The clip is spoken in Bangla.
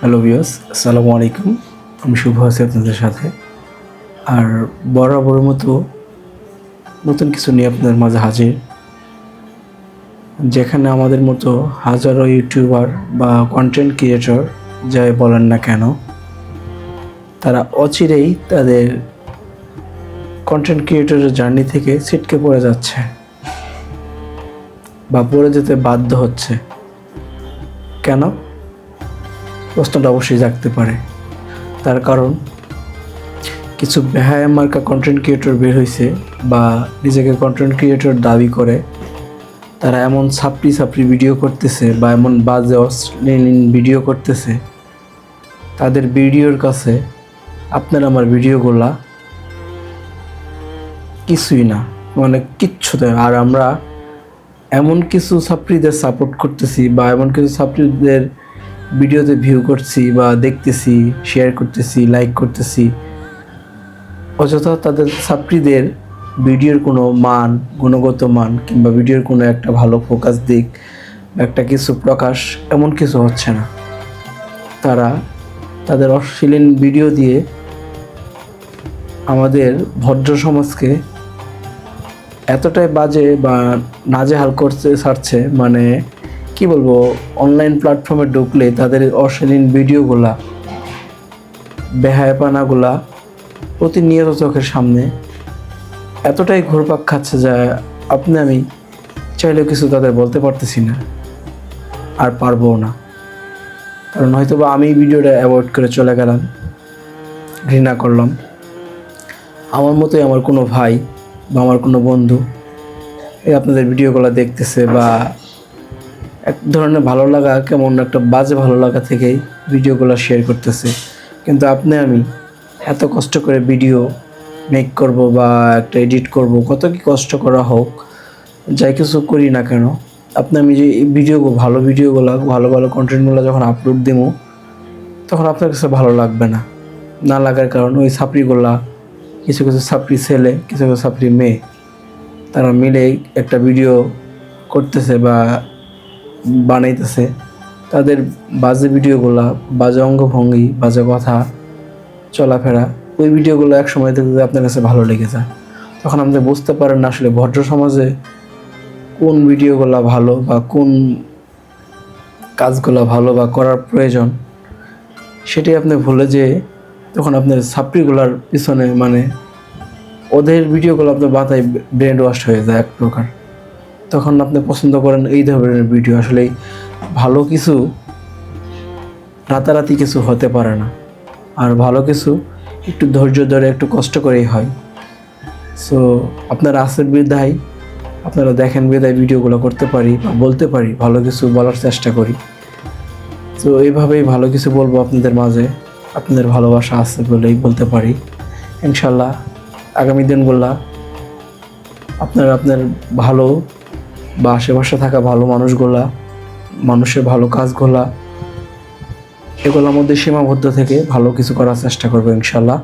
হ্যালো বিয়স আসসালামু আলাইকুম আমি শুভ আছি আপনাদের সাথে। আর বরাবর মতো নতুন কিছু নিয়ে আপনাদের মাঝে হাজির। যেখানে আমাদের মতো হাজারো ইউটিউবার বা কন্টেন্ট ক্রিয়েটর যাই বলেন না কেন, তারা অচিরেই তাদের কন্টেন্ট ক্রিয়েটরের জার্নি থেকে ছিটকে পড়ে যাচ্ছে বা পড়ে যেতে বাধ্য হচ্ছে। কেন? প্রশ্নটা অবশ্যই জাগতে পারে। তার কারণ, কিছু বেহায়া মার্কা কন্টেন্ট ক্রিয়েটর বের হয়েছে বা নিজেকে কন্টেন্ট ক্রিয়েটর দাবি করে। তারা এমন ছাপড়ি ছাপড়ি ভিডিও করতেছে বা এমন বাজে, অশ্লীল ভিডিও করতেছে। তাদের ভিডিওর কাছে, আপনার আমার ভিডিওগুলা কিছুই না। মানে কিচ্ছুতে আর আমরা এমন কিছু ছাত্রীদের সাপোর্ট করতেছি বা এমন কিছু ছাত্রীদের ভিডিওতে ভিউ করছি বা দেখতেছি শেয়ার করতেছি লাইক করতেছি, অযথা তাদের ছাত্রীদের ভিডিওর কোনো মান, গুণগত মান কিংবা ভিডিওর কোনো একটা ভালো ফোকাস দিক, একটা কিছু প্রকাশ এমন কিছু হচ্ছে না। তারা তাদের অশ্লীল ভিডিও দিয়ে আমাদের ভদ্র সমাজকে এতটাই বাজে বা নাজেহাল করতে ছাড়ছে মানে কি বলব অনলাইন প্ল্যাটফর্মে ঢুকলে তাদের অশ্লীল ভিডিওগুলা বেহায়পানাগুলা প্রতিনিয়ত চোখের সামনে এতটাই ঘুরপাক খাচ্ছে যে আপনি আমি চাইলেও কিছু তাদের বলতে পারতেছি না, আর পারব না। কারণ হয়তো বা আমি ভিডিওটা অ্যাভয়েড করে চলে গেলাম, ঘৃণা করলাম। আমার মতোই আমার কোনো ভাই বা আমার কোনো বন্ধু এই আপনাদের ভিডিওগুলো দেখতেছে বা এক ধরনের ভালো লাগা, কেমন একটা বাজে ভালো লাগা থেকেই ভিডিওগুলো শেয়ার করতেছে। কিন্তু আপনি, আমি এত কষ্ট করে ভিডিও মেক করব বা একটা এডিট করব, কত কি কষ্ট করা হোক, যাই কিছু করি না কেন, আপনি আমি যে ভিডিও ভালো ভিডিওগুলো ভালো ভালো কন্টেন্টগুলো যখন আপলোড দেবো তখন আপনার কাছে ভালো লাগবে না। না লাগার কারণ ওই ছাপড়িগুলা কিছু কিছু ছাপড়ি ছেলে, কিছু কিছু ছাপড়ি মেয়ে, তারা মিলে একটা ভিডিও করতেছে বা বানাইতেছে। তাদের বাজে ভিডিওগুলা, বাজে অঙ্গভঙ্গি, বাজে কথা, চলাফেরা, ওই ভিডিওগুলো এক সময় দেখতে আপনার কাছে ভালো লেগে যায়। তখন আপনি বুঝতে পারেন না আসলে ভদ্র সমাজে কোন ভিডিওগুলো ভালো বা কোন কাজগুলো ভালো বা করার প্রয়োজন। সেটি আপনি ভুলে যে তখন আপনার ছাপড়িগুলার পিছনে মানে ওদের ভিডিওগুলো আপনার মাথায় ব্রেন ওয়াশ হয়ে যায় এক প্রকার। তখন আপনি পছন্দ করেন এই ধরনের ভিডিও আসলে ভালো কিছু রাতারাতি কিছু হতে পারে না। আর ভালো কিছু একটু ধৈর্য ধরে, একটু কষ্ট করেই হয়। সো আপনারা আসের বিদায়। আপনারা দেখেন বিদায় ভিডিওগুলো করতে পারি বা বলতে পারি, ভালো কিছু বলার চেষ্টা করি। তো এইভাবেই ভালো কিছু বলব আপনাদের মাঝে। আপনাদের ভালোবাসা আছে বলেই বলতে পারি। ইনশাল্লাহ আগামী দিনগুলা আপনার আপনার ভালো বা আশেপাশে থাকা ভালো মানুষগুলা, মানুষের ভালো কাজগুলা, এগুলোর মধ্যে সীমাবদ্ধ থেকে ভালো কিছু করার চেষ্টা করব ইনশাল্লাহ